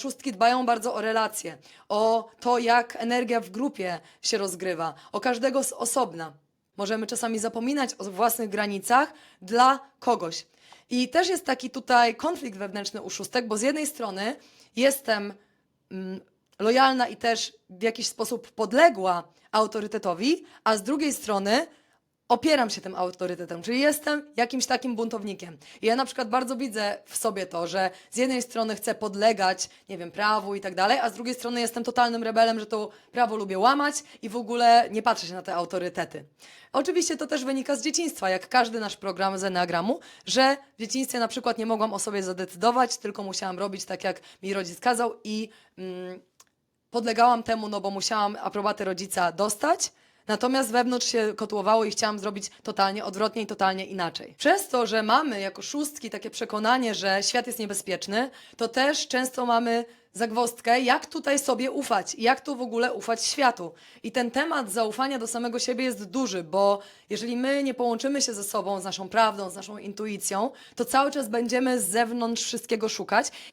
Szóstki dbają bardzo o relacje, o to, jak energia w grupie się rozgrywa, o każdego z osobna. Możemy czasami zapominać o własnych granicach dla kogoś. I też jest taki tutaj konflikt wewnętrzny u szóstek, bo z jednej strony jestem mm, lojalna i też w jakiś sposób podległa autorytetowi, a z drugiej strony opieram się tym autorytetem, czyli jestem jakimś takim buntownikiem. I ja na przykład bardzo widzę w sobie to, że z jednej strony chcę podlegać, nie wiem, prawu i tak dalej, a z drugiej strony jestem totalnym rebelem, że to prawo lubię łamać i w ogóle nie patrzę się na te autorytety. Oczywiście to też wynika z dzieciństwa, jak każdy nasz program z Enneagramu, że w dzieciństwie na przykład nie mogłam o sobie zadecydować, tylko musiałam robić tak, jak mi rodzic kazał i mm, podlegałam temu, no bo musiałam aprobatę rodzica dostać, natomiast wewnątrz się kotłowało i chciałam zrobić totalnie odwrotnie i totalnie inaczej. Przez to, że mamy jako szóstki takie przekonanie, że świat jest niebezpieczny, to też często mamy zagwozdkę, jak tutaj sobie ufać jak tu w ogóle ufać światu. I ten temat zaufania do samego siebie jest duży, bo jeżeli my nie połączymy się ze sobą, z naszą prawdą, z naszą intuicją, to cały czas będziemy z zewnątrz wszystkiego szukać